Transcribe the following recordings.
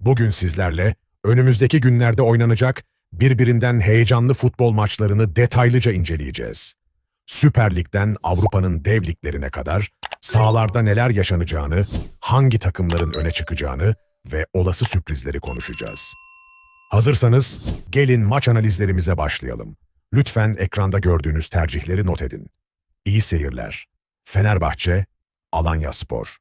Bugün sizlerle önümüzdeki günlerde oynanacak birbirinden heyecanlı futbol maçlarını detaylıca inceleyeceğiz. Süper Lig'den Avrupa'nın dev liglerine kadar sahalarda neler yaşanacağını, hangi takımların öne çıkacağını ve olası sürprizleri konuşacağız. Hazırsanız gelin maç analizlerimize başlayalım. Lütfen ekranda gördüğünüz tercihleri not edin. İyi seyirler. Fenerbahçe, Alanyaspor.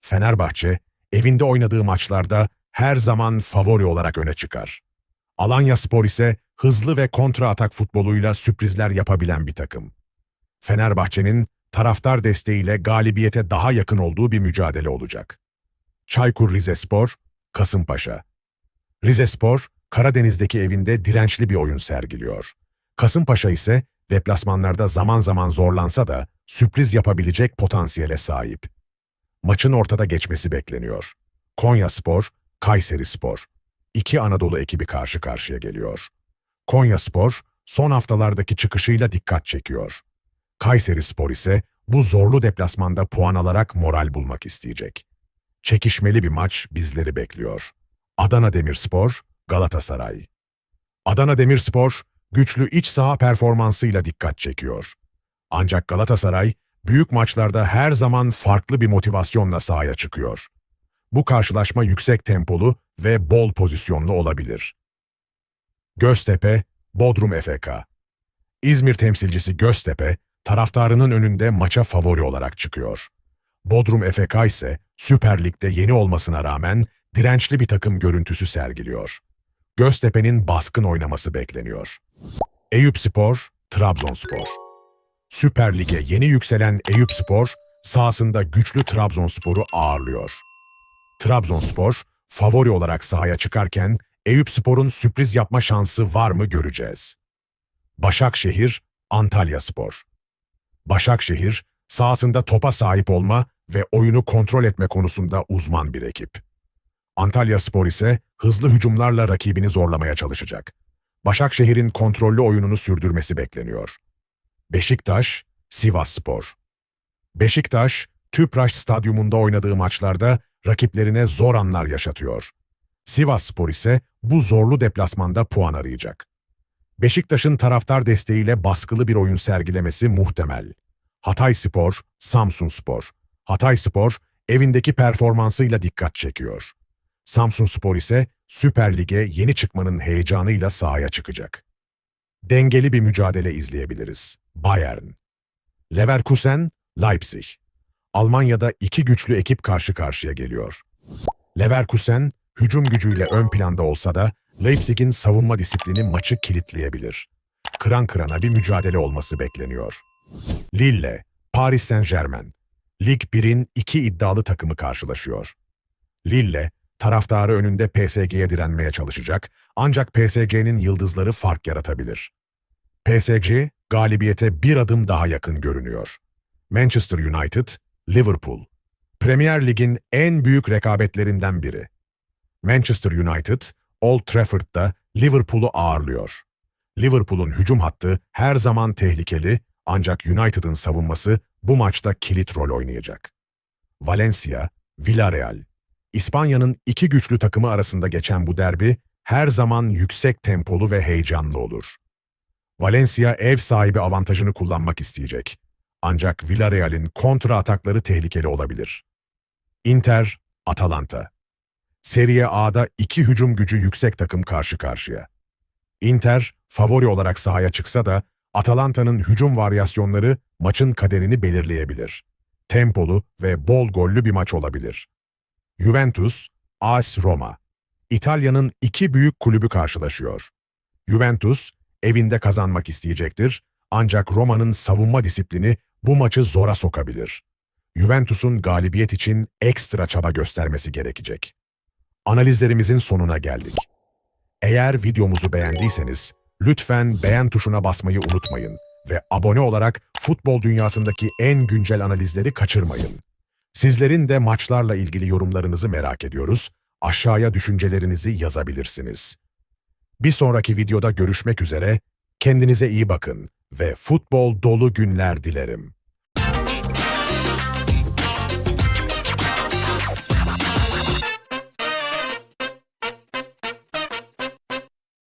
Fenerbahçe, evinde oynadığı maçlarda her zaman favori olarak öne çıkar. Alanyaspor ise hızlı ve kontra atak futboluyla sürprizler yapabilen bir takım. Fenerbahçe'nin taraftar desteğiyle galibiyete daha yakın olduğu bir mücadele olacak. Çaykur Rizespor, Kasımpaşa. Rizespor, Karadeniz'deki evinde dirençli bir oyun sergiliyor. Kasımpaşa ise deplasmanlarda zaman zaman zorlansa da sürpriz yapabilecek potansiyele sahip. Maçın ortada geçmesi bekleniyor. Konya Spor, Kayseri Spor. İki Anadolu ekibi karşı karşıya geliyor. Konya Spor, son haftalardaki çıkışıyla dikkat çekiyor. Kayseri Spor ise bu zorlu deplasmanda puan alarak moral bulmak isteyecek. Çekişmeli bir maç bizleri bekliyor. Adana Demirspor, Galatasaray. Adana Demirspor, güçlü iç saha performansıyla dikkat çekiyor. Ancak Galatasaray, büyük maçlarda her zaman farklı bir motivasyonla sahaya çıkıyor. Bu karşılaşma yüksek tempolu ve bol pozisyonlu olabilir. Göztepe, Bodrum FK İzmir temsilcisi Göztepe, taraftarının önünde maça favori olarak çıkıyor. Bodrum FK ise Süper Lig'de yeni olmasına rağmen dirençli bir takım görüntüsü sergiliyor. Göztepe'nin baskın oynaması bekleniyor. Eyüpspor, Trabzonspor Süper Lig'e yeni yükselen Eyüpspor, sahasında güçlü Trabzonspor'u ağırlıyor. Trabzonspor, favori olarak sahaya çıkarken Eyüpspor'un sürpriz yapma şansı var mı göreceğiz. Başakşehir, Antalyaspor. Başakşehir, sahasında topa sahip olma ve oyunu kontrol etme konusunda uzman bir ekip. Antalyaspor ise hızlı hücumlarla rakibini zorlamaya çalışacak. Başakşehir'in kontrollü oyununu sürdürmesi bekleniyor. Beşiktaş, Sivasspor. Beşiktaş, Tüpraş Stadyumunda oynadığı maçlarda rakiplerine zor anlar yaşatıyor. Sivasspor ise bu zorlu deplasmanda puan arayacak. Beşiktaş'ın taraftar desteğiyle baskılı bir oyun sergilemesi muhtemel. Hatayspor, Samsunspor. Hatayspor, evindeki performansıyla dikkat çekiyor. Samsunspor ise Süper Lig'e yeni çıkmanın heyecanıyla sahaya çıkacak. Dengeli bir mücadele izleyebiliriz. Bayern. Leverkusen, Leipzig. Almanya'da iki güçlü ekip karşı karşıya geliyor. Leverkusen, hücum gücüyle ön planda olsa da Leipzig'in savunma disiplini maçı kilitleyebilir. Kıran kırana bir mücadele olması bekleniyor. Lille, Paris Saint-Germain. Lig 1'in iki iddialı takımı karşılaşıyor. Lille, taraftarı önünde PSG'ye direnmeye çalışacak ancak PSG'nin yıldızları fark yaratabilir. PSG, galibiyete bir adım daha yakın görünüyor. Manchester United, Liverpool. Premier Lig'in en büyük rekabetlerinden biri. Manchester United, Old Trafford'da Liverpool'u ağırlıyor. Liverpool'un hücum hattı her zaman tehlikeli ancak United'ın savunması bu maçta kilit rol oynayacak. Valencia, Villarreal. İspanya'nın iki güçlü takımı arasında geçen bu derbi her zaman yüksek tempolu ve heyecanlı olur. Valencia ev sahibi avantajını kullanmak isteyecek. Ancak Villarreal'in kontra atakları tehlikeli olabilir. Inter, Atalanta. Serie A'da iki hücum gücü yüksek takım karşı karşıya. Inter, favori olarak sahaya çıksa da Atalanta'nın hücum varyasyonları maçın kaderini belirleyebilir. Tempolu ve bol gollü bir maç olabilir. Juventus, AS Roma. İtalya'nın iki büyük kulübü karşılaşıyor. Juventus, evinde kazanmak isteyecektir ancak Roma'nın savunma disiplini bu maçı zora sokabilir. Juventus'un galibiyet için ekstra çaba göstermesi gerekecek. analizlerimizin sonuna geldik. Eğer videomuzu beğendiyseniz lütfen beğen tuşuna basmayı unutmayın ve abone olarak futbol dünyasındaki en güncel analizleri kaçırmayın. Sizlerin de maçlarla ilgili yorumlarınızı merak ediyoruz. Aşağıya düşüncelerinizi yazabilirsiniz. Bir sonraki videoda görüşmek üzere. Kendinize iyi bakın ve futbol dolu günler dilerim.